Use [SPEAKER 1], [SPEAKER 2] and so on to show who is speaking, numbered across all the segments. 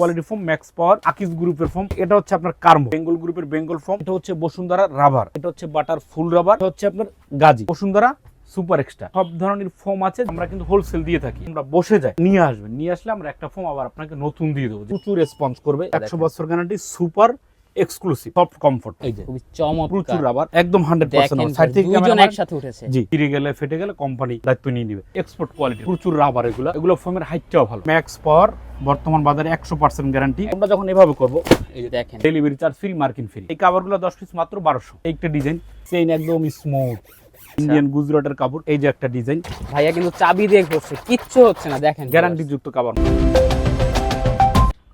[SPEAKER 1] Quality foam max পাওয়ার, আকিস গ্রুপের foam এটা হচ্ছে আপনার কার্মো। বেঙ্গল গ্রুপের বেঙ্গল ফোম এটা হচ্ছে বসুন্ধরা রাবার, এটা হচ্ছে বাটার ফুল রাবার, এটা হচ্ছে আপনার গাজী। Bashundhara super extra. সব ধরনের ফোম আছে, আমরা কিন্তু হোলসেল দিয়ে থাকি। আমরা বসে যাই, নিয়ে আসবেন। নিয়ে আসলে আমরা একটা ফোম আবার আপনাকে নতুন দিয়ে দেবো। প্রচুর রেসপন্স করবে। একশো বছর guarantee super exclusive soft comfort এই যে
[SPEAKER 2] খুবই
[SPEAKER 1] প্রচুর রাবার একদম হান্ড্রেড
[SPEAKER 2] দেখেন
[SPEAKER 1] পার্সেন্ট সাইড থেকে
[SPEAKER 2] একসাথে উঠেছে।
[SPEAKER 1] জি ফিরে গেলে ফেটে গেলে কোম্পানি দায়িত্ব নিয়ে নিবে। এক্সপোর্ট কোয়ালিটি প্রচুর রাবার এগুলো। এগুলো ফোমের হাইটটাও ভালো। ম্যাক্স পাওয়ার বর্তমান বাজারে একশো পার্সেন্ট গ্যারান্টি আমরা যখন এভাবে করব
[SPEAKER 2] এই যে দেখেন।
[SPEAKER 1] ডেলিভারি চার্জ ফ্রি মার্কিন ফ্রি এই কাভারগুলো দশ পিস মাত্র বারোশো। একটা ডিজাইন চেইন একদম স্মুথ ইন্ডিয়ান গুজরাটের কাপড় এই যে একটা ডিজাইন
[SPEAKER 2] ভাইয়া কিন্তু চাবি দিয়ে ঘুরছে কিচ্ছু হচ্ছে না দেখেন।
[SPEAKER 1] গ্যারান্টি যুক্ত কাভার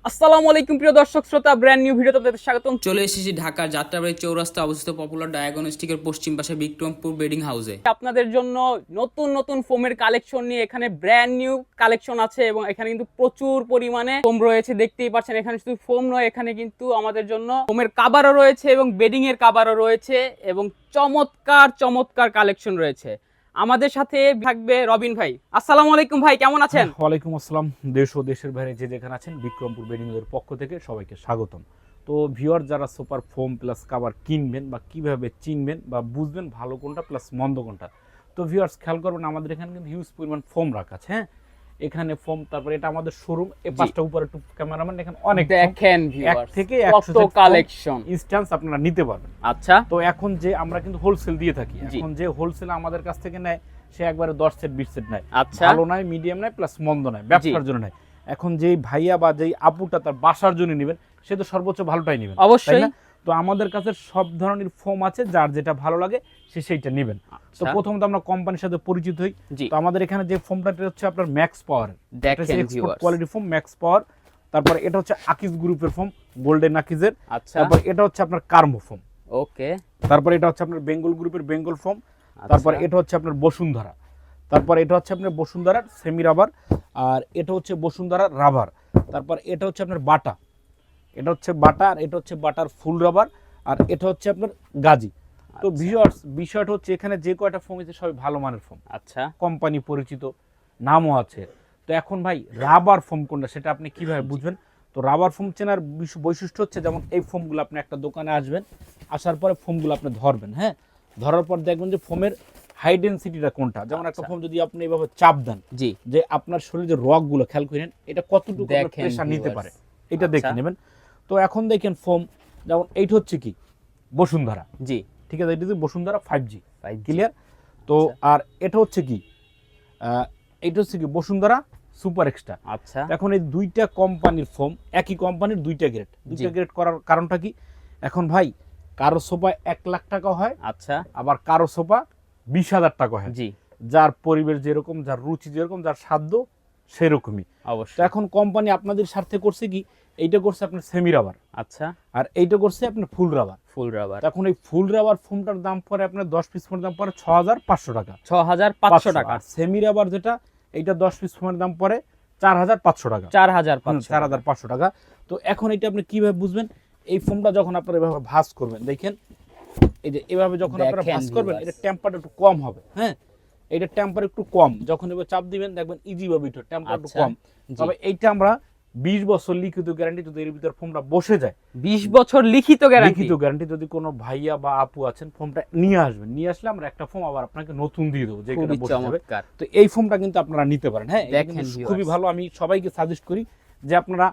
[SPEAKER 2] আসসালামু আলাইকুম প্রিয় দর্শক শ্রোতা ব্র্যান্ড নিউ ভিডিওতে আপনাদের স্বাগতম।
[SPEAKER 3] চলে এসেছি ঢাকার যাত্রাবাড়ি চৌরাস্তা অবস্থিত পপুলার ডায়াগনস্টিকের পশ্চিম পাশে বিক্রমপুর বেডিং হাউসে
[SPEAKER 2] আপনাদের জন্য নতুন নতুন ফোমের কালেকশন নিয়ে এখানে ব্র্যান্ড নিউ কালেকশন আছে এবং এখানে কিন্তু প্রচুর পরিমাণে ফোম রয়েছে দেখতেই পাচ্ছেন। এখানে শুধু ফোম নয় এখানে কিন্তু আমাদের জন্য ফোমের কাবারও রয়েছে এবং বেডিং এর কাবারও রয়েছে এবং চমৎকার চমৎকার কালেকশন রয়েছে। আমাদের সাথে থাকবে রবিন ভাই। আসসালামু আলাইকুম ভাই, কেমন আছেন?
[SPEAKER 1] ওয়ালাইকুম আসসালাম। দেশ ও দেশের বাইরে যে যেখানে আছেন, বিক্রমপুর বেডিং এর পক্ষ থেকে সবাইকে স্বাগতম। তো ভিওর যারা সুপার ফোম প্লাস কাভার কিনবেন বা কীভাবে চিনবেন বা বুঝবেন ভালো কোনটা প্লাস মন্দ কোনটা, তো ভিউয়ার্স খেয়াল করবেন আমাদের এখানে কিন্তু হিউজ পরিমাণ ফোম রাখা আছে হ্যাঁ? এখানে ফোম তারপরে এটা আমাদের শোরুম এই পাঁচটা উপরে একটু ক্যামেরাম্যান এখানে অনেক
[SPEAKER 2] দেখেন
[SPEAKER 1] এক থেকে
[SPEAKER 2] কত কালেকশন
[SPEAKER 1] ইনস্ট্যান্স আপনারা নিতে পারবেন।
[SPEAKER 2] আচ্ছা।
[SPEAKER 1] তো এখন যে আমরা কিন্তু হোলসেল দিয়ে থাকি এখন যে হোলসেল আমাদের কাছ থেকে নেয় সে একবারে দশ সেট বিশ সেট নেয়।
[SPEAKER 2] আচ্ছা।
[SPEAKER 1] ভালো নয় মিডিয়াম নয় প্লাস মন্দ নয় ব্যবসার জন্য নয়। এখন যেই ভাইয়া বা যেই আপুটা তার বাসার জন্য নেবেন সে তো সর্বোচ্চ ভালোটাই নেবেন
[SPEAKER 2] অবশ্যই।
[SPEAKER 1] তো আমাদের কাছে সব ধরনের ফোম আছে যার যেটা ভালো লাগে সে সেইটা নেবেন তো
[SPEAKER 2] আচ্ছা,
[SPEAKER 1] প্রথমত আমরা কোম্পানির সাথে পরিচিত হই তো আমাদের এখানে যে ফোমটা এটা হচ্ছে আপনার max power quality foam max power তারপর এটা হচ্ছে আকিস গ্রুপের ফোম গোল্ডেন আকিজের
[SPEAKER 2] আচ্ছা
[SPEAKER 1] তারপর এটা হচ্ছে আপনার কার্মো ফোম
[SPEAKER 2] ওকে
[SPEAKER 1] তারপর এটা হচ্ছে আপনার বেঙ্গল গ্রুপের বেঙ্গল ফোম
[SPEAKER 2] আচ্ছা।
[SPEAKER 1] তারপর এটা হচ্ছে আপনার বসুন্ধরা তারপর এটা হচ্ছে আপনার বসুন্ধরার সেমি রাবার আর এটা হচ্ছে বসুন্ধরার রাবার তারপর এটা হচ্ছে আপনার বাটা এটা হচ্ছে বাটা আর এটা হচ্ছে বাটার ফুল রাবার আর এটা হচ্ছে আপনার গাজী তো
[SPEAKER 2] আচ্ছা।
[SPEAKER 1] ভিউয়ার্স বিষয়টা হচ্ছে এখানে যে কয়টা ফোম আছে সবই ভালো মানের ফোম
[SPEAKER 2] আচ্ছা।
[SPEAKER 1] কোম্পানি পরিচিত নামও আছে। তো এখন ভাই রাবার ফোম কোনটা সেটা আপনি কীভাবে বুঝবেন? তো রাবার ফোম চেনার বৈশিষ্ট্য হচ্ছে যেমন এই ফোমগুলো আপনি একটা দোকানে আসবেন আসার পরে ফোমগুলো আপনি ধরবেন হ্যাঁ? ধরার পর দেখবেন যে ফোমের হাই ডেন্সিটিটা কোনটা? যেমন একটা
[SPEAKER 2] আচ্ছা।
[SPEAKER 1] ফোম যদি আপনি এভাবে চাপ দেন
[SPEAKER 2] জি।
[SPEAKER 1] যে আপনার শরীরে যে রগগুলো খেয়াল করেন এটা কতটুকু প্রেশার নিতে পারে? এটা দেখে
[SPEAKER 2] আচ্ছা।
[SPEAKER 1] নেবেন। তো এখন দেখেন ফোম যেমন এইটা হচ্ছে কি? বসুন্ধরা।
[SPEAKER 2] জি।
[SPEAKER 1] ঠিক আছে এটা হচ্ছে Bashundhara five G
[SPEAKER 2] 5G
[SPEAKER 1] clear তো
[SPEAKER 2] আচ্ছা।
[SPEAKER 1] আর এটা হচ্ছে কি? এটা হচ্ছে কি বসুন্ধরা সুপার এক্সট্রা
[SPEAKER 2] আচ্ছা।
[SPEAKER 1] এখন এই দুইটা কোম্পানির ফোম একই কোম্পানির দুইটা গ্রেড দুইটা গ্রেড করার কারণটা কি? এখন ভাই কারও সোফা এক লাখ টাকা হয়
[SPEAKER 2] আচ্ছা।
[SPEAKER 1] আবার কারও সোফা বিশ হাজার টাকা হয়।
[SPEAKER 2] জি।
[SPEAKER 1] যার পরিবেশ যেরকম যার রুচি যেরকম যার সাধ্য সেরকমই।
[SPEAKER 2] অবশ্যই।
[SPEAKER 1] এখন কোম্পানি আপনাদের স্বার্থে করছে কি? এইটা করছে আপনার সেমি রাবার
[SPEAKER 2] আচ্ছা।
[SPEAKER 1] আর এইটা করছে আপনার ফুল রাবার
[SPEAKER 2] ফুল রাবার
[SPEAKER 1] এখন এই ফুল রাবার ফোমটার দাম পড়ে আপনার দশ পিস ফোনের দাম পড়ে ছ হাজার পাঁচশো টাকা।
[SPEAKER 2] ছ হাজার পাঁচশো। টাকা।
[SPEAKER 1] আর সেমি রাবার যেটা এইটা দশ পিস ফোনের দাম পড়ে চার হাজার পাঁচশো টাকা।
[SPEAKER 2] চার হাজার
[SPEAKER 1] চার হাজার পাঁচশো টাকা। তো এখন এটা আপনি কীভাবে বুঝবেন? এই ফোমটা যখন আপনারা এভাবে ভাঁজ করবেন দেখেন এই যে এভাবে যখন আপনারা ভাঁজ করবেন। এটা টেম্পারটা একটু কম হবে। হ্যাঁ? এটা টেম্পার একটু কম। যখন এবার চাপ দিবেন দেখবেন ইজি ভাবে এটা টেম্পার একটু
[SPEAKER 2] আচ্ছা,
[SPEAKER 1] কম। তবে এইটা আমরা বিশ বছর লিখিত গ্যারান্টি যদি এর ভিতর ফোমটা বসে যায়
[SPEAKER 2] বিশ বছর লিখিত গ্যারান্টি
[SPEAKER 1] লিখিত গ্যারান্টি যদি কোনো ভাইয়া বা আপু আছেন ফোমটা নিয়ে আসবেন। নিয়ে আসলে আমরা একটা ফোম আবার আপনাকে নতুন দিয়ে দেবো যেখানে বসে যাবে। তো এই ফোমটা কিন্তু আপনারা নিতে পারেন। হ্যাঁ
[SPEAKER 2] দেখেন
[SPEAKER 1] খুবই ভালো। আমি সবাইকে সাজেস্ট করি যে আপনারা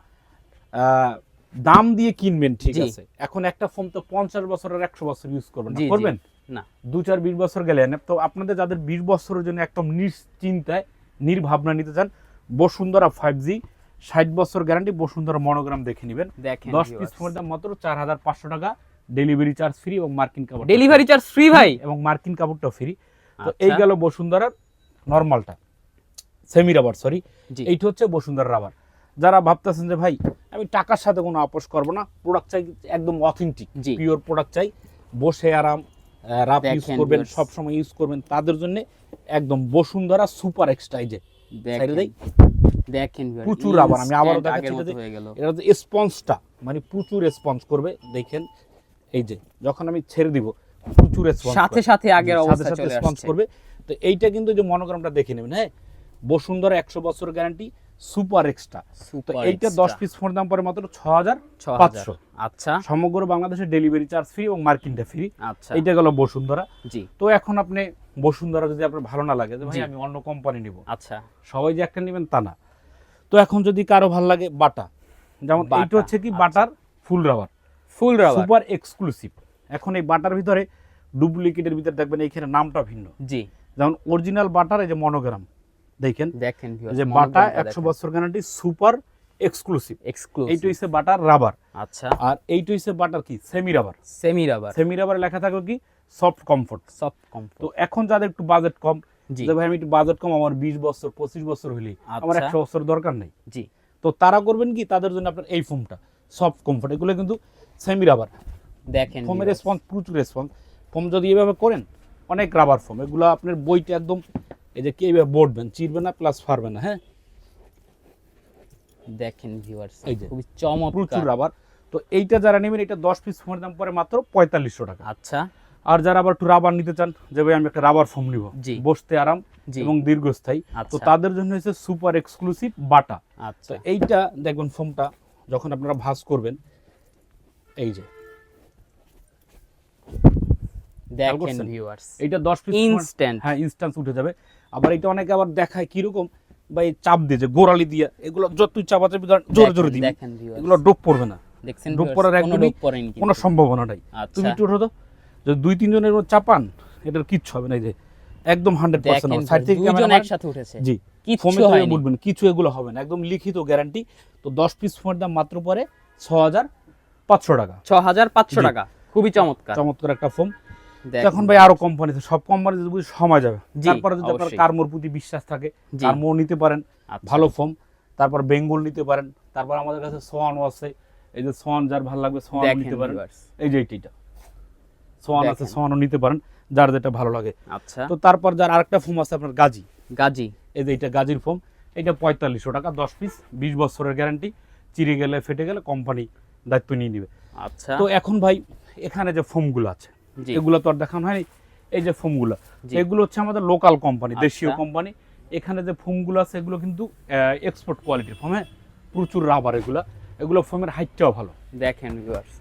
[SPEAKER 1] আহ, দাম দিয়ে কিনবেন ঠিক আছে? এখন একটা ফোন তো পঞ্চাশ বছরের একশো বছর ইউজ করবেন। করবেন?
[SPEAKER 2] না।
[SPEAKER 1] দু চার বিশ বছর গেলে। তো আপনাদের যাদের বিশ বছরের জন্য একদম নিশ্চিন্তায় নির্ভাবনা নিতে চান বসুন্ধরা ফাইভ জি ষাট বছর গ্যারান্টি বসুন্ধরা মনোগ্রাম দেখে নেবেন। দশ পিস ফোনের দাম মাত্র চার হাজার পাঁচশো টাকা ডেলিভারি চার্জ ফ্রি এবং মার্কিন কাপড়
[SPEAKER 2] ডেলিভারি চার্জ ফ্রি ভাই?
[SPEAKER 1] এবং মার্কিন কাপড়টাও ফ্রি তো
[SPEAKER 2] আচ্ছা।
[SPEAKER 1] এই গেল বসুন্ধরার নর্মালটা সেমি রাবার সরি এইটা হচ্ছে বসুন্ধরা রাবার যারা ভাবতেছেন যে ভাই আমি টাকার সাথে কোনো আপোষ করব না প্রোডাক্ট চাই একদম অথেন্টিক পিওর প্রোডাক্ট চাই বসে আরাম রাফ ইউজ করবেন সব সময় ইউজ করবেন। তাদের জন্য একদম বসুন্ধরা সুপার এক্সট্রা যে।
[SPEAKER 2] দেখেন
[SPEAKER 1] প্রচুর রাবার, আমি আবারও দেখাচ্ছি এটা যে স্পঞ্জটা মানে প্রচুর রেসপন্স করবে। দেখেন এই যে যখন আমি ছেড়ে দিব প্রচুর রেসপন্স
[SPEAKER 2] সাথে সাথে আগের অবস্থা
[SPEAKER 1] সাথে
[SPEAKER 2] চলে আসছে।
[SPEAKER 1] করবে। তো এইটা কিন্তু যে মনোগ্রামটা দেখে নেবেন হ্যাঁ? বসুন্ধরা একশো বছর গ্যারান্টি সুপার এক্সট্রা। তো এইটা দশ পিস ফোন দাম পরে মাত্র ছ হাজার পাঁচশো।
[SPEAKER 2] আচ্ছা।
[SPEAKER 1] সমগ্র বাংলাদেশে ডেলিভারি চার্জ ফ্রি এবং মার্কিনটা ফ্রি
[SPEAKER 2] আচ্ছা।
[SPEAKER 1] এইটা গেল বসুন্ধরা।
[SPEAKER 2] জি।
[SPEAKER 1] তো এখন আপনি বসুন্ধরা যদি আপনার ভালো না লাগে ভাই আমি অন্য কোম্পানি নিব।
[SPEAKER 2] আচ্ছা।
[SPEAKER 1] সবাই যে একটা নেবেন তা না। তো এখন যদি কারও ভালো লাগে বাটা। যেমন এইটা হচ্ছে কি। Butter full rubber
[SPEAKER 2] full rubber
[SPEAKER 1] super exclusive এখন এই বাটার ভিতরে ডুপ্লিকেটের ভিতরে দেখবেন এইখানে নামটা ভিন্ন।
[SPEAKER 2] জি।
[SPEAKER 1] যেমন অরিজিনাল বাটার এই যে মনোগ্রাম দেখেন
[SPEAKER 2] দেখেন
[SPEAKER 1] যে বাটা একশো বছর গ্যারান্টি সুপার এক্সক্লুসিভ
[SPEAKER 2] এক্সক্লুসিভ
[SPEAKER 1] এইটা হচ্ছে বাটার রাবার
[SPEAKER 2] আচ্ছা।
[SPEAKER 1] আর এইটা হচ্ছে বাটার কি? Semi rubber
[SPEAKER 2] semi rubber
[SPEAKER 1] semi rubber লেখা থাকে কি? সফট কমফোর্ট
[SPEAKER 2] সফট কমফোর্ট
[SPEAKER 1] তো এখন যাদের একটু বাজেট কম
[SPEAKER 2] জি।
[SPEAKER 1] যে ভাই আমি একটু বাজেট কম আমার বিশ বছর পঁচিশ বছর হইলেই আমার
[SPEAKER 2] আচ্ছা।
[SPEAKER 1] একশো বছর দরকার নেই।
[SPEAKER 2] জি।
[SPEAKER 1] তো তারা করবেন কি? তাদের জন্য আপনার এই ফোমটা সফট কমফোর্ট এগুলো কিন্তু সেমি রাবার
[SPEAKER 2] দেখেন
[SPEAKER 1] ফোমের রেসপন্স প্রচুর রেসপন্স ফোম যদি এভাবে করেন অনেক রাবার ফোম এগুলো আপনার বইটা একদম এই যে কি বটবেন চিরবে না প্লাস ফারবে না হ্যাঁ?
[SPEAKER 2] দেখেন ভিউয়ার্স
[SPEAKER 1] এই যে।
[SPEAKER 2] খুবই
[SPEAKER 1] প্রচুর
[SPEAKER 2] চমৎকার
[SPEAKER 1] রাবার তো এইটা যারা নেবেন এটা দশ পিস ফোমের দাম পরে মাত্র পঁয়তাল্লিশশো টাকা।
[SPEAKER 2] আচ্ছা।
[SPEAKER 1] আর যারা আবার একটু রাবার নিতে চান যে ভাই আমি একটা রাবার ফোম নিব
[SPEAKER 2] জি।
[SPEAKER 1] বসতে আরাম
[SPEAKER 2] জি।
[SPEAKER 1] এবং দীর্ঘস্থায়ী। তো
[SPEAKER 2] আচ্ছা।
[SPEAKER 1] তাদের জন্য হচ্ছে সুপার এক্সক্লুসিভ বাটা। তো
[SPEAKER 2] আচ্ছা
[SPEAKER 1] এইটা দেখবেন ফোমটা যখন আপনারা ভাঁজ করবেন এই যে
[SPEAKER 2] দেখেন? ভিউয়ার্স
[SPEAKER 1] এইটা দশ পিস
[SPEAKER 2] ইনস্ট্যান্ট
[SPEAKER 1] হ্যাঁ ইনস্ট্যান্স উঠে যাবে। আবার এটা অনেকে আবার দেখায় কীরকম বা এই চাপ দিয়ে যে গোড়ালি দিয়ে এগুলো যতই চাপা চাপি জোরে জোরে দিবি।
[SPEAKER 2] দেখেন ভিউয়ার্স
[SPEAKER 1] এগুলো ডোপ পড়বে না।
[SPEAKER 2] দেখছেন
[SPEAKER 1] পড়ার
[SPEAKER 2] কোনো
[SPEAKER 1] একদমই সম্ভাবনা নাই
[SPEAKER 2] আচ্ছা।
[SPEAKER 1] তুমি একটু ওঠো তো। যদি দুই তিনজনের চাপান এটার কিচ্ছু হবে না এই যে। একদম হান্ড্রেড পার্সেন্ট
[SPEAKER 2] দেখেন
[SPEAKER 1] সাইড থেকে ক্যামেরা
[SPEAKER 2] একসাথে উঠেছে।
[SPEAKER 1] জি। কিছু এগুলো হবে না। একদম লিখিত গ্যারান্টি তো দশ পিস ফোনের দাম মাত্র পরে ছ হাজার পাঁচশো টাকা।
[SPEAKER 2] ছ হাজার পাঁচশো
[SPEAKER 1] জি।
[SPEAKER 2] টাকা। খুবই চমৎকার।
[SPEAKER 1] চমৎকার একটা ফোন এখন ভাই আরও কোম্পানিতে সব কোম্পানিতে যদি সময় যাবে। তারপরে যদি আপনার। কার্মোর প্রতি বিশ্বাস থাকে
[SPEAKER 2] জি।
[SPEAKER 1] কার্মো নিতে পারেন
[SPEAKER 2] আচ্ছা।
[SPEAKER 1] ভালো ফোম তারপর বেঙ্গল নিতে পারেন তারপর আমাদের কাছে সোয়ানও আছে। এই যে সোয়ান যার ভালো লাগবে সোয়ান নিতে পারেন। এই যে এইটা সোয়ান আছে সোয়ানও নিতে পারেন যার যেটা ভালো লাগে।
[SPEAKER 2] আচ্ছা।
[SPEAKER 1] তো তারপর যার আরেকটা ফর্ম আছে আপনার গাজী।
[SPEAKER 2] গাজী।
[SPEAKER 1] এই যে এটা গাজীর ফোম এটা পঁয়তাল্লিশশো টাকা দশ পিস বিশ বছরের গ্যারান্টি চিরে গেলে ফেটে গেলে কোম্পানি দায়িত্ব নিয়ে নিবে।
[SPEAKER 2] আচ্ছা।
[SPEAKER 1] তো এখন ভাই এখানে যে ফোমগুলো আছে এগুলো তো আর দেখানো হয়নি। এই যে ফোমগুলো। এগুলো হচ্ছে আমাদের লোকাল কোম্পানি দেশীয়
[SPEAKER 2] আচ্ছা।
[SPEAKER 1] কোম্পানি এখানে যে ফোমগুলো আছে এগুলো কিন্তু এক্সপোর্ট কোয়ালিটির ফোম হ্যাঁ প্রচুর রাবার এগুলো। এগুলো ফোমের হাইটটাও ভালো।
[SPEAKER 2] দেখেন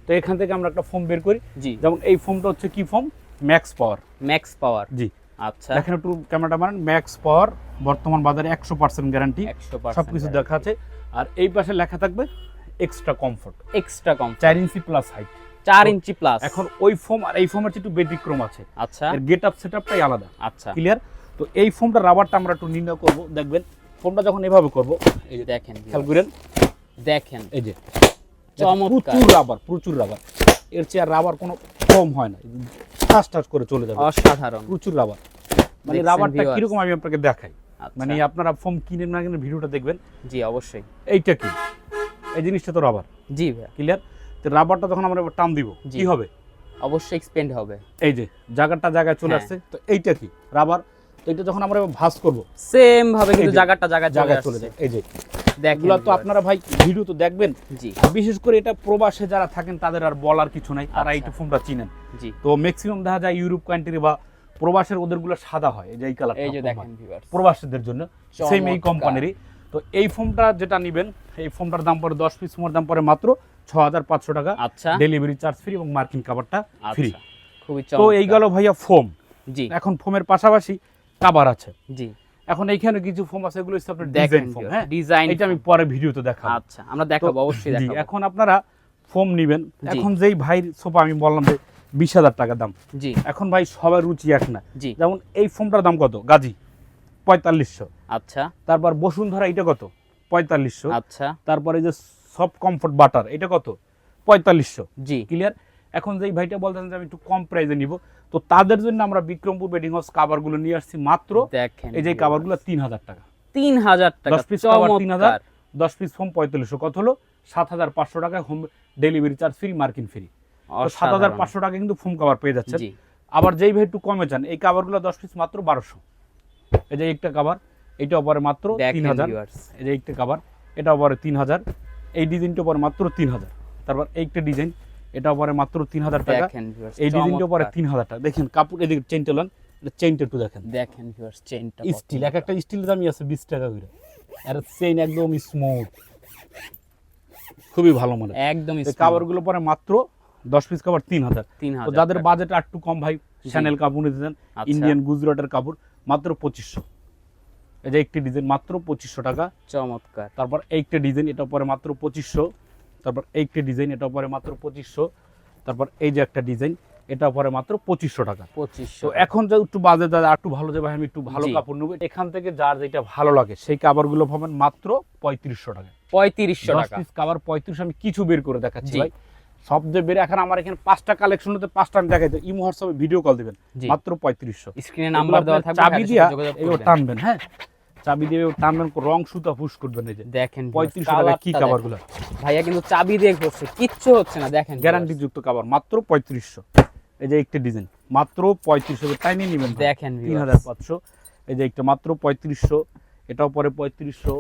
[SPEAKER 1] তো এখান থেকে আমরা একটা ফোম বের করি।
[SPEAKER 2] জি।
[SPEAKER 1] যেমন এই ফোমটা হচ্ছে কি foam? Max power
[SPEAKER 2] max power
[SPEAKER 1] জি।
[SPEAKER 2] আচ্ছা।
[SPEAKER 1] দেখেন একটু ক্যামেরাটা মারেন। ম্যাক্স পাওয়ার বর্তমান বাজারে একশো পার্সেন্ট গ্যারান্টি
[SPEAKER 2] একশো
[SPEAKER 1] সব কিছু দেখা আছে। আর এই পাশে লেখা থাকবে এক্সট্রা কমফোর্ট
[SPEAKER 2] এক্সট্রা কম
[SPEAKER 1] চার ইঞ্চি প্লাস হাইট
[SPEAKER 2] চার ইঞ্চি প্লাস
[SPEAKER 1] এখন ওই ফোম আর এই ফোমের একটু ব্যতিক্রম আছে।
[SPEAKER 2] আচ্ছা।
[SPEAKER 1] এর গেট আপ সেট আপটাই আলাদা।
[SPEAKER 2] আচ্ছা।
[SPEAKER 1] ক্লিয়ার তো এই ফোমটা রাবারটা আমরা একটু নির্ণয় করব। দেখবেন ফোমটা যখন এভাবে করব এই যে
[SPEAKER 2] দেখেন
[SPEAKER 1] খেয়াল করেন।
[SPEAKER 2] দেখেন।
[SPEAKER 1] এই যে। প্রচুর রাবার প্রচুর রাবার এর চেয়ে আর রাবার কোনো কম হয় না। ঠাস ঠাস করে চলে যাবে।
[SPEAKER 2] অসাধারণ।
[SPEAKER 1] প্রচুর রাবার মানে রাবারটা? কীরকম আমি আপনাকে দেখাই।
[SPEAKER 2] আচ্ছা,
[SPEAKER 1] মানে আপনারা ফোম কিনেন না কিনে ভিডিওটা দেখবেন।
[SPEAKER 2] জি অবশ্যই।
[SPEAKER 1] এইটা কি? এই জিনিসটা তো রাবার
[SPEAKER 2] জি ভাইয়া।
[SPEAKER 1] ক্লিয়ার রাবারটা যখন আমরা টান দিব কি হবে?
[SPEAKER 2] অবশ্যই এক্সপেন্ড হবে।
[SPEAKER 1] এই যে জায়গাটা জায়গায় চলে
[SPEAKER 2] হ্যাঁ।
[SPEAKER 1] আসছে তো এইটা কি? রাবার তো এটা যখন আমরা ভাঁজ করব
[SPEAKER 2] সেম ভাবে কিন্তু জায়গাটা জায়গা
[SPEAKER 1] জায়গায় চলে যায় এই যে।
[SPEAKER 2] দেখেন
[SPEAKER 1] তো আপনারা ভাই ভিডিও তো দেখবেন।
[SPEAKER 2] জি।
[SPEAKER 1] বিশেষ করে এটা প্রবাসে যারা থাকেন তাদের আর বলার কিছু নাই তারা এই ফোনটা চিনেন।
[SPEAKER 2] জি।
[SPEAKER 1] তো ম্যাক্সিমাম দেখা যায় ইউরোপ কান্ট্রি বা প্রবাসের ওদেরগুলো সাদা হয় এই যে এই কালার
[SPEAKER 2] এই যে দেখেন ভিউয়ার্স
[SPEAKER 1] প্রবাসীদের জন্য সেম এই কোম্পানিরই তো এই ফোনটা যেটা নেবেন এই ফোনটার দাম পড়ে দশ পিস ফোনের দাম পড়ে মাত্র ছ হাজার পাঁচশো টাকা
[SPEAKER 2] আচ্ছা।
[SPEAKER 1] ডেলিভারি চার্জ ফ্রি এবং মার্কিন কাভারটা ফ্রি
[SPEAKER 2] খুবই
[SPEAKER 1] তো এই গেল ভাইয়া ফোম
[SPEAKER 2] জি।
[SPEAKER 1] এখন ফোমের পাশাপাশি কাবার আছে।
[SPEAKER 2] জি।
[SPEAKER 1] এখন এইখানে কিছু ফোম আছে এগুলো হচ্ছে আপনার ডিজাইন ফোম হ্যাঁ?
[SPEAKER 2] ডিজাইন
[SPEAKER 1] এটা আমি পরে ভিডিওতে দেখাবো।
[SPEAKER 2] আচ্ছা আমরা দেখাবো অবশ্যই দেখাবো।
[SPEAKER 1] এখন আপনারা ফোম নিবেন। এখন যেই ভাইয়ের সোফা আমি বললাম যে বিশ হাজার টাকা দাম।
[SPEAKER 2] জি।
[SPEAKER 1] এখন ভাই সবার রুচি এক না।
[SPEAKER 2] জি।
[SPEAKER 1] যেমন এই ফোমটার দাম কত? গাজী পঁয়তাল্লিশশো।
[SPEAKER 2] আচ্ছা।
[SPEAKER 1] তারপর বসুন্ধরা এটা কত? পঁয়তাল্লিশশো।
[SPEAKER 2] আচ্ছা।
[SPEAKER 1] তারপরে যে সফট কমফোর্ট বাটার এটা কত? পঁয়তাল্লিশশো।
[SPEAKER 2] জি।
[SPEAKER 1] ক্লিয়ার এখন যেই ভাইটা বলতেন যে আমি একটু কম প্রাইসে নিব তো তাদের জন্য আমরা বিক্রমপুর বেডিং হাউস কাভারগুলো নিয়ে আসছি মাত্র
[SPEAKER 2] দেখেন
[SPEAKER 1] এই যে কাভারগুলো তিন হাজার টাকা।
[SPEAKER 2] তিন হাজার টাকা
[SPEAKER 1] দশ পিস কাভার তিন হাজার দশ পিস ফোম পঁয়তাল্লিশশো। কত হলো? সাত হাজার পাঁচশো টাকা হোম ডেলিভারি চার্জ ফ্রি মার্কিন ফ্রি সাত হাজার পাঁচশো টাকা কিন্তু ফোম কাভার পেয়ে যাচ্ছেন।
[SPEAKER 2] জি।
[SPEAKER 1] আবার যেই ভাই একটু কমে চান এই কাভারগুলো দশ পিস মাত্র বারোশো। এই যে একটা কাভার এটা পরে মাত্র তিন হাজার এই যে একটা কাভার এটা পরে তিন হাজার এই ডিজাইনটা পরে মাত্র তিন হাজার তারপর এইটা ডিজাইন এটা পরে মাত্র তিন হাজার টাকা এই ডিজাইনটা পরে তিন হাজার টাকা। দেখেন কাপড় এদিকে চেনটা লন চেনটা একটু দেখেন।
[SPEAKER 2] দেখেন ভিউয়ার্স চেইনটা
[SPEAKER 1] স্টিল এক একটা স্টিল দামই আছে বিশ টাকা করে। এর চেইন একদম স্মুথ খুবই ভালো মানে
[SPEAKER 2] একদম
[SPEAKER 1] এই কাভারগুলো পরে মাত্র দশ পিস কাভার তিন হাজার
[SPEAKER 2] তিন
[SPEAKER 1] যাদের বাজেট আর একটু কম ভাই চ্যানেল কাপড় নিতে
[SPEAKER 2] আচ্ছা।
[SPEAKER 1] ইন্ডিয়ান গুজরাটের কাপড় মাত্র পঁচিশশো। এই যে একটি ডিজাইন মাত্র পঁচিশশো টাকা।
[SPEAKER 2] চমৎকার।
[SPEAKER 1] তারপর এইটা ডিজাইন এটা পরে মাত্র পঁচিশশো। তারপর এইটা ডিজাইন এটা পরে মাত্র পঁচিশশো। তারপর এই যে একটা ডিজাইন এটা পরে মাত্র পঁচিশশো টাকা।
[SPEAKER 2] পঁচিশশো
[SPEAKER 1] এখন যে একটু বাজে দাদা একটু ভালো যে ভাই আমি একটু ভালো কাপড় নেব এখান থেকে যার যেটা ভালো লাগে সেই কাপড়গুলো পাবেন মাত্র পঁয়ত্রিশশো টাকা।
[SPEAKER 2] পঁয়ত্রিশশো টাকা।
[SPEAKER 1] কাভার পঁয়ত্রিশ আমি কিছু বের করে দেখাচ্ছি ভাই। সব যে বের এখন আমার এখানে পাঁচটা কালেকশন হতে পাঁচটা আমি দেখাই দিই ইমো হোয়াটসঅ্যাপে ভিডিও কল দিবেন মাত্র পঁয়ত্রিশশো।
[SPEAKER 2] স্ক্রিনে নাম্বার দেওয়া থাকবে
[SPEAKER 1] চাবি দিয়া
[SPEAKER 2] করবেন।
[SPEAKER 1] টানবেন হ্যাঁ? চাবি দিয়ে টানবেন রং সুতা পুশ করবেন এই যে।
[SPEAKER 2] দেখেন
[SPEAKER 1] পঁয়ত্রিশশো টাকা কি
[SPEAKER 2] দেখেন।
[SPEAKER 1] গুলো?
[SPEAKER 2] ভাইয়া কিন্তু চাবি দিয়ে ঘষছে কিচ্ছু হচ্ছে না দেখেন
[SPEAKER 1] গ্যারান্টি যুক্ত কাভার মাত্র পঁয়ত্রিশশো। এই যে একটা ডিজাইন মাত্র পঁয়ত্রিশশো টাইনি নেবেন
[SPEAKER 2] দেখেন
[SPEAKER 1] তিন হাজার পাঁচশো। এই যে একটা মাত্র পঁয়ত্রিশশো এটাও পরে পঁয়ত্রিশশো।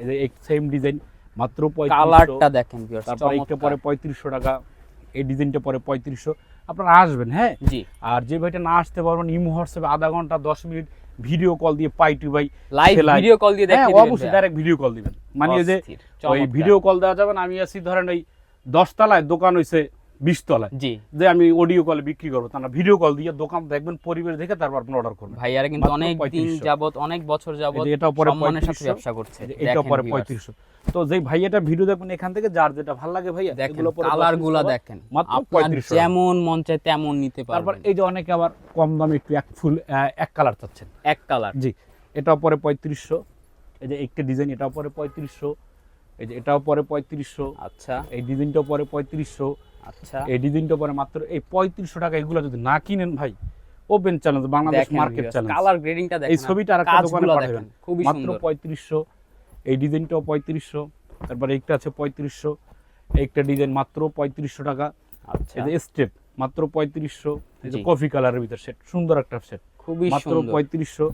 [SPEAKER 1] এই যে সেম ডিজাইন মাত্র
[SPEAKER 2] কালারটা দেখেন
[SPEAKER 1] তারপরে একটা পরে পঁয়ত্রিশশো টাকা এই ডিজাইনটা পরে পঁয়ত্রিশশো। আপনারা আসবেন হ্যাঁ?
[SPEAKER 2] জি।
[SPEAKER 1] আর যে ভাইটা না আসতে পারবেন ইমো হোয়াটসঅ্যাপে আধা ঘণ্টা দশ মিনিট ভিডিও কল দিয়ে পাই টু বাই
[SPEAKER 2] লাইভ ভিডিও কল দিয়ে
[SPEAKER 1] দেখেন
[SPEAKER 2] দেখিয়ে
[SPEAKER 1] অবশ্যই ডাইরেক্ট ভিডিও কল দিবেন। মানে যে ওই ভিডিও কল দেওয়া যাবে না আমি আছি ধরেন ওই দশ তলায় দোকান হইছে বিশ তলায়।
[SPEAKER 2] জি।
[SPEAKER 1] যে আমি অডিও কলে বিক্রি করব তা না ভিডিও কল দিয়ে দোকান দেখবেন পরিবেশ দেখে তারপর আপনি অর্ডার করবেন।
[SPEAKER 2] ভাইয়ারা কিন্তু অনেক দিন যাবত অনেক বছর যাবত
[SPEAKER 1] এটাও পরে
[SPEAKER 2] সম্মানের সাথে ব্যবসা করছে।
[SPEAKER 1] এটা পরে
[SPEAKER 2] viewers,
[SPEAKER 1] পঁয়ত্রিশশো। তো যেই ভাইয়াটা ভিডিও দেখবেন এখান থেকে যার যেটা ভালো লাগে ভাইয়া এগুলো পরে
[SPEAKER 2] কালার
[SPEAKER 1] 10
[SPEAKER 2] গুলা দেখেন।
[SPEAKER 1] মাত্র
[SPEAKER 2] আপনার
[SPEAKER 1] 3500
[SPEAKER 2] যেমন মন চায় তেমন নিতে
[SPEAKER 1] তারপর এই যে অনেকে আবার কম দামে একটু এক ফুল এক কালার চাচ্ছেন।
[SPEAKER 2] এক কালার
[SPEAKER 1] জি এটাও পরে পঁয়ত্রিশশো। এই যে একটা ডিজাইন এটাও পরে পঁয়ত্রিশশো। এই যে এটাও পরে পঁয়ত্রিশশো।
[SPEAKER 2] আচ্ছা।
[SPEAKER 1] এই ডিজাইনটাও পরে পঁয়ত্রিশশো।
[SPEAKER 2] আচ্ছা।
[SPEAKER 1] এই ডিজাইনটা পরে মাত্র এই পঁয়ত্রিশশো টাকা এগুলো যদি না কিনেন ভাই open challenge Bangladesh market challenge
[SPEAKER 2] colour গ্রেডিংটা দেখেন
[SPEAKER 1] এই ছবিটা আরেকটা দোকানে পাঠাবেন।
[SPEAKER 2] খুবই
[SPEAKER 1] মাত্র
[SPEAKER 2] সুন্দর।
[SPEAKER 1] পঁয়ত্রিশশো এই ডিজাইনটাও পঁয়ত্রিশশো তারপরে একটা আছে পঁয়ত্রিশশো একটা ডিজাইন মাত্র পঁয়ত্রিশশো টাকা।
[SPEAKER 2] আচ্ছা।
[SPEAKER 1] এই স্টেপ মাত্র পঁয়ত্রিশশো এই যে কফি কালারের ভিতর সেট সুন্দর একটা সেট
[SPEAKER 2] খুবই
[SPEAKER 1] মাত্র
[SPEAKER 2] সুন্দর।
[SPEAKER 1] পঁয়ত্রিশশো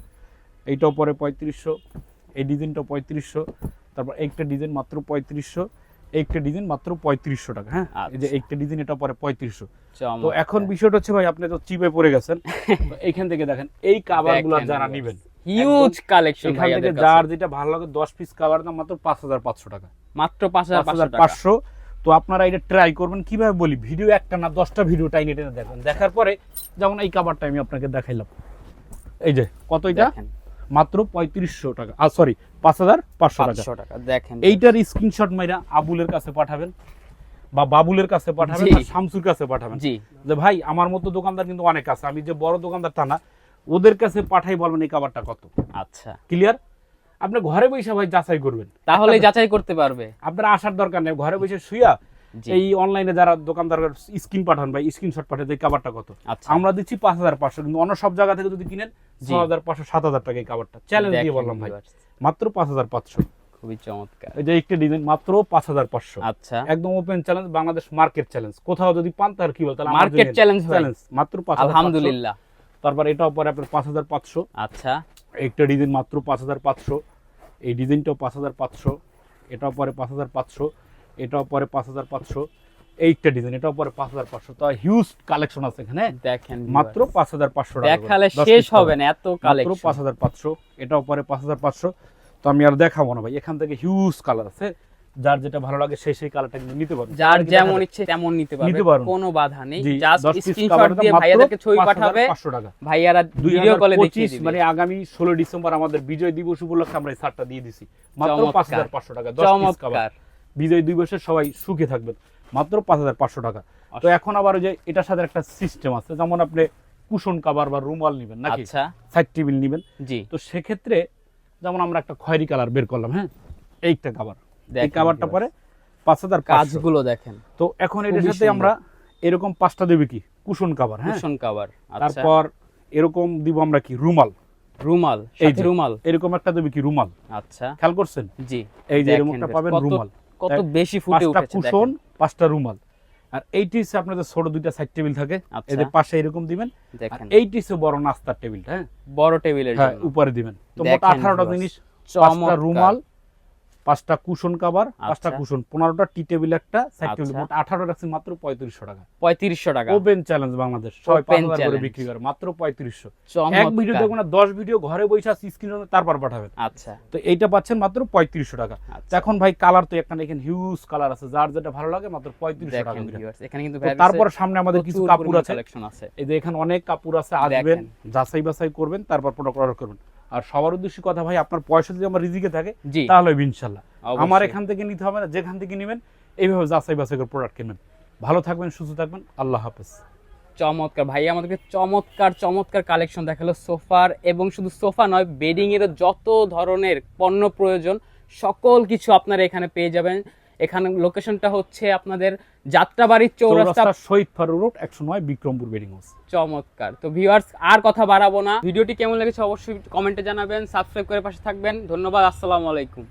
[SPEAKER 1] এইটাও পরে পঁয়ত্রিশশো এই ডিজাইনটা পঁয়ত্রিশশো তারপর একটা ডিজাইন মাত্র পঁয়ত্রিশশো একটা ডিজাইন মাত্র পঁয়ত্রিশশো টাকা হ্যাঁ? এই যে
[SPEAKER 2] আচ্ছা।
[SPEAKER 1] একটা ডিজাইন এটা পরে পঁয়ত্রিশশো। তো এখন বিষয়টা হচ্ছে ভাই আপনি তো চিপে পড়ে গেছেন। তো এইখান থেকে দেখেন এই কাভারগুলো
[SPEAKER 2] দেখেন
[SPEAKER 1] যারা নেবেন
[SPEAKER 2] হিউজ কালেকশন
[SPEAKER 1] এখান থেকে যার যেটা ভালো লাগে দশ পিস কাভার দাম মাত্র পাঁচ হাজার পাঁচশো টাকা।
[SPEAKER 2] মাত্র পাঁচ হাজার
[SPEAKER 1] পাঁচ হাজার
[SPEAKER 2] পাঁচশো।
[SPEAKER 1] পাঁচশো তো আপনারা এটা ট্রাই করবেন। কীভাবে বলি ভিডিও একটা না দশটা ভিডিও টাইনে টেনে দেখবেন। দেখার পরে যেমন এই কাভারটা আমি আপনাকে দেখাইলাম। এই যে কত এটা? মাত্র পঁয়ত্রিশশো টাকা। আর সরি পাঁচ হাজার পাঁচশো টাকা।
[SPEAKER 2] দেখেন
[SPEAKER 1] এইটার স্ক্রিনশট মাইরা আবুলের কাছে পাঠাবেন বা বাবুলের কাছে পাঠাবেন বা শামসুর কাছে পাঠাবেন।
[SPEAKER 2] জি।
[SPEAKER 1] যে ভাই আমার মতো দোকানদার কিন্তু অনেক আছে। আমি যে বড় দোকানদার তা না ওদের কাছে পাঠাই বলবেন এই কাবারটা কত।
[SPEAKER 2] আচ্ছা।
[SPEAKER 1] ক্লিয়ার আপনি ঘরে বসে ভাই যাচাই করবেন।
[SPEAKER 2] তাহলে যাচাই করতে পারবে।
[SPEAKER 1] আপনার আসার দরকার নেই। ঘরে বসে শুইয়া
[SPEAKER 2] জি।
[SPEAKER 1] এই অনলাইনে যারা দোকানদার স্ক্রিন পাঠান ভাই স্ক্রিনশট পাঠান এই কাবারটা কত?
[SPEAKER 2] আচ্ছা।
[SPEAKER 1] আমরা দিচ্ছি পাঁচ হাজার পাঁচশো কিন্তু অন্য সব জায়গা থেকে যদি কিনেন ছ। হাজার পাঁচশো সাত হাজার টাকা এই কাবারটা চ্যালেঞ্জ দিয়ে বললাম ভাই। মাত্র পাঁচ হাজার পাঁচশো।
[SPEAKER 2] খুবই চমৎকার।
[SPEAKER 1] এই যে একটা ডিজাইন মাত্র পাঁচ হাজার পাঁচশো।
[SPEAKER 2] আচ্ছা।
[SPEAKER 1] একদম open challenge Bangladesh market challenge কোথাও যদি পান তার কি বল তাহলে
[SPEAKER 2] মার্কেট চ্যালেঞ্জ
[SPEAKER 1] চ্যালেঞ্জ মাত্র পাঁচ
[SPEAKER 2] আলহামদুলিল্লাহ।
[SPEAKER 1] তারপর এটাও পরে আপনার পাঁচ হাজার পাঁচশো।
[SPEAKER 2] আচ্ছা।
[SPEAKER 1] একটা ডিজাইন মাত্র পাঁচ হাজার পাঁচশো। এই ডিজাইনটাও পাঁচ হাজার পাঁচশো। এটাও পরে পাঁচ হাজার পাঁচশো। এটাও পরে পাঁচ হাজার পাঁচশো এইটা ডিজাইন এটাও পরে পাঁচ হাজার পাঁচশো। তো হিউজ কালেকশন আছে এখানে।
[SPEAKER 2] দেখেন
[SPEAKER 1] মাত্র পাঁচ হাজার পাঁচশো
[SPEAKER 2] দেখালে শেষ হবে না এত কালেকশন
[SPEAKER 1] পাঁচ হাজার পাঁচশো এটাও পরে পাঁচ হাজার পাঁচশো। তো আমি আর দেখাবো না ভাই এখান থেকে হিউজ কালার আছে। যার যেটা ভালো লাগে সেই সেই কালারটা কিন্তু নিতে পারবে।
[SPEAKER 2] যার যেমন ইচ্ছে তেমন নিতে পারবে কোনো বাধা নেই। জাস্ট স্ক্রিনশট দিয়ে ভাইয়াদেরকে ছবি পাঠাবে।
[SPEAKER 1] 5,500 টাকা।
[SPEAKER 2] ভাইয়ারা ভিডিও কলে দেখিয়ে
[SPEAKER 1] 2025
[SPEAKER 2] দিবে।
[SPEAKER 1] মানে আগামী ষোলো ডিসেম্বর আমাদের বিজয় দিবস উপলক্ষে আমরা এই শার্টটা দিয়ে দিছি। মাত্র
[SPEAKER 2] চমৎকার।
[SPEAKER 1] পাঁচ হাজার পাঁচশো টাকা দশ পিস কাভার বিজয় দিবসে সবাই সুখে থাকবেন। মাত্র পাঁচ হাজার পাঁচশো টাকা। তো এখন আবার ওই যে এটার সাথে একটা সিস্টেম আছে যেমন আপনি কুশন কাবার বা রুমাল নেবেন নাকি?
[SPEAKER 2] আচ্ছা।
[SPEAKER 1] সাইড টেবিল নেবেন।
[SPEAKER 2] জি।
[SPEAKER 1] তো সেক্ষেত্রে যেমন আমরা একটা খয়েরি কালার বের করলাম হ্যাঁ? এইটা কাভার এই
[SPEAKER 2] viewers,
[SPEAKER 1] পরে পাঁচ হাজার কাজ
[SPEAKER 2] কাজগুলো দেখেন।
[SPEAKER 1] তো এখন এটার সাথে আমরা এরকম পাঁচটা দেবে কি? কুশন কাভার হ্যাঁ?
[SPEAKER 2] কুশন কভার আচ্ছা।
[SPEAKER 1] তারপর এরকম দিব আমরা কি? রুমাল
[SPEAKER 2] রুমাল
[SPEAKER 1] এই।
[SPEAKER 2] রুমাল
[SPEAKER 1] এরকম একটা দেবে কি? রুমাল
[SPEAKER 2] আচ্ছা।
[SPEAKER 1] খেয়াল করছেন?
[SPEAKER 2] জি।
[SPEAKER 1] এই যে এরকম একটা পাবেন রুমাল
[SPEAKER 2] কত বেশি ফুটে
[SPEAKER 1] পাঁচটা
[SPEAKER 2] উঠেছে
[SPEAKER 1] কুশন পাঁচটা রুমাল। আর এইটি হচ্ছে আপনাদের ছোট দুইটা সাইড টেবিল থাকে।
[SPEAKER 2] আচ্ছা।
[SPEAKER 1] এদের পাশে এরকম দিবেন। আর
[SPEAKER 2] দেখেন।
[SPEAKER 1] এইটি হচ্ছে বড় নাস্তার টেবিলটা হ্যাঁ?
[SPEAKER 2] বড় টেবিলের
[SPEAKER 1] হ্যাঁ
[SPEAKER 2] জন্য।
[SPEAKER 1] উপরে দিবেন। তো মোট আঠারোটা জিনিস পাঁচটা। রুমাল পাঁচটা কুশন কাভার পাঁচটা
[SPEAKER 2] আচ্ছা।
[SPEAKER 1] কুশন পনেরোটা টি টেবিল একটা সাইড টেবিল
[SPEAKER 2] আচ্ছা।
[SPEAKER 1] মোট আঠারো রাখছি মাত্র পঁয়ত্রিশশো টাকা।
[SPEAKER 2] পঁয়ত্রিশশো টাকা।
[SPEAKER 1] ওপেন চ্যালেঞ্জ বাংলাদেশ সবাই পাঁচ হাজার করে বিক্রি করে মাত্র পঁয়ত্রিশশো। এক ভিডিও না দশ ভিডিও ঘরে বসে স্ক্রিন তারপর পাঠাবেন।
[SPEAKER 2] আচ্ছা।
[SPEAKER 1] তো এইটা পাচ্ছেন মাত্র পঁয়ত্রিশশো টাকা।
[SPEAKER 2] আচ্ছা।
[SPEAKER 1] এখন ভাই কালার তো এখানে এখানে হিউজ কালার আছে যার যেটা ভালো লাগে মাত্র পঁয়ত্রিশশো টাকা
[SPEAKER 2] এখানে কিন্তু
[SPEAKER 1] তারপর সামনে আমাদের কিছু কাপড় আছে। এই যে এখানে অনেক কাপড় আছে আসবেন যাচাই বাছাই করবেন তারপর প্রোডাক্ট অর্ডার করবেন। আর সবার উদ্দেশ্যে কথা ভাই আপনার পয়সা যদি আমার রিজিকে থাকে তাহলে হবে ইনশাল্লাহ। আমার এখান থেকে নিতে হবে না যেখান থেকে নেবেন এইভাবে যাচাই বাছাই করে প্রোডাক্ট কিনবেন। ভালো থাকবেন সুস্থ থাকবেন আল্লাহ হাফেজ।
[SPEAKER 2] চমৎকার ভাই আমাদেরকে চমৎকার চমৎকার কালেকশন দেখাল সোফার এবং শুধু সোফা নয় বেডিং এর যত ধরনের পণ্য প্রয়োজন সকল কিছু আপনারা এখানে পেয়ে যাবেন। এখানে লোকেশনটা হচ্ছে আপনাদের যাত্রাবাড়ির
[SPEAKER 1] চৌরাস্তা শহীদ ফারুক রোড একশো নয় বিক্রমপুর বেডিং হাউস
[SPEAKER 2] চমৎকার। তো ভিউয়ার্স আর কথা বাড়াবো না। ভিডিওটি কেমন লেগেছে অবশ্যই কমেন্টে জানাবেন। সাবস্ক্রাইব করে পাশে থাকবেন। ধন্যবাদ আসসালামু আলাইকুম।